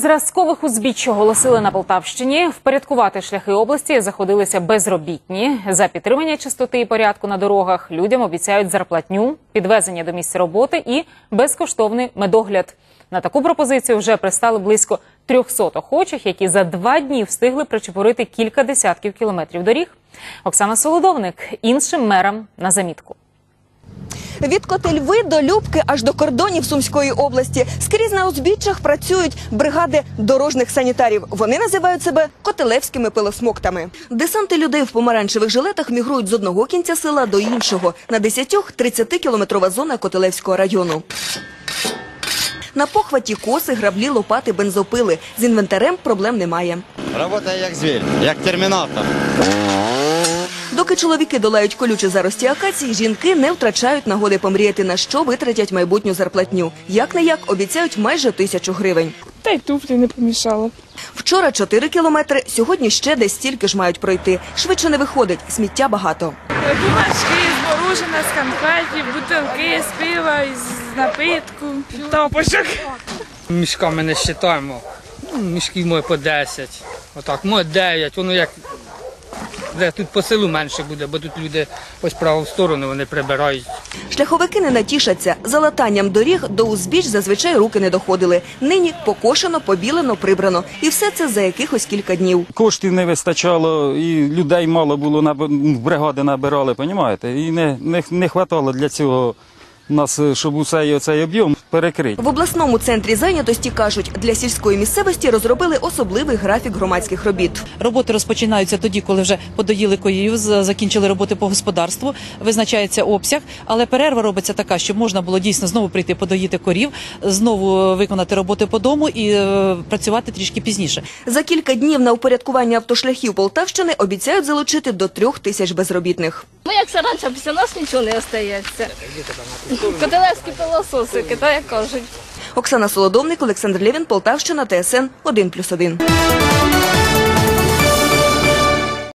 зразкових узбіч оголосили на Полтавщині. Впорядкувати шляхи області заходилися безробітні. За підтримання чистоти і порядку на дорогах людям обіцяють зарплатню, підвезення до місця роботи і безкоштовний медогляд. На таку пропозицію вже пристали близько 300 охочих, які за два дні встигли причепурити кілька десятків кілометрів доріг. Оксана Солодовник іншим мерам на замітку. Від Котельви до Любки аж до кордонів Сумської області скрізь на узбіччях працюють бригади дорожніх санітарів. Вони називають себе котелевськими пилосмоктами. Десанти людей в помаранчевих жилетах мігрують з одного кінця села до іншого на 10-30 кілометрова зона Котелевського району. На похваті коси, граблі, лопати, бензопили. З інвентарем проблем немає. Работає як звір, як термінатор. Доки чоловіки долають колючі зарості акації, жінки не втрачають нагоди помріяти, на що витратять майбутню зарплатню. Як не як обіцяють майже тисячу гривень. Та й туфлі не помішало. Вчора 4 кілометри, сьогодні ще десь стільки ж мають пройти. Швидше не виходить, сміття багато. Бумажки з морожена, з конфетів, бутилки з пива, з напитку, тапочок. Мішками не вважаємо. Ну, мішків може по 10. Отак, може 9. Воно як. Де тут по селу менше буде, бо тут люди ось праву сторону вони прибирають. Шляховики не натішаться. За латанням доріг до узбіч зазвичай руки не доходили. Нині покошено, побілено, прибрано. І все це за якихось кілька днів. Коштів не вистачало, і людей мало було, в бригади набирали, понімаєте? І не, не, не хватало для цього нас, щоб усе цей об'єм перекрити. В обласному центрі зайнятості кажуть, для сільської місцевості розробили особливий графік громадських робіт. Роботи розпочинаються тоді, коли вже подоїли коїв, з- закінчили роботи по господарству, визначається обсяг, але перерва робиться така, щоб можна було дійсно знову прийти подоїти корів, знову виконати роботи по дому і е, працювати трішки пізніше. За кілька днів на упорядкування автошляхів Полтавщини обіцяють залучити до трьох тисяч безробітних. Ну, як раніше, після нас нічого не остається. Котелевські пилососики, так кажуть. Оксана Солодовник, Олександр Лєвін, Полтавщина, ТСН 1+,1.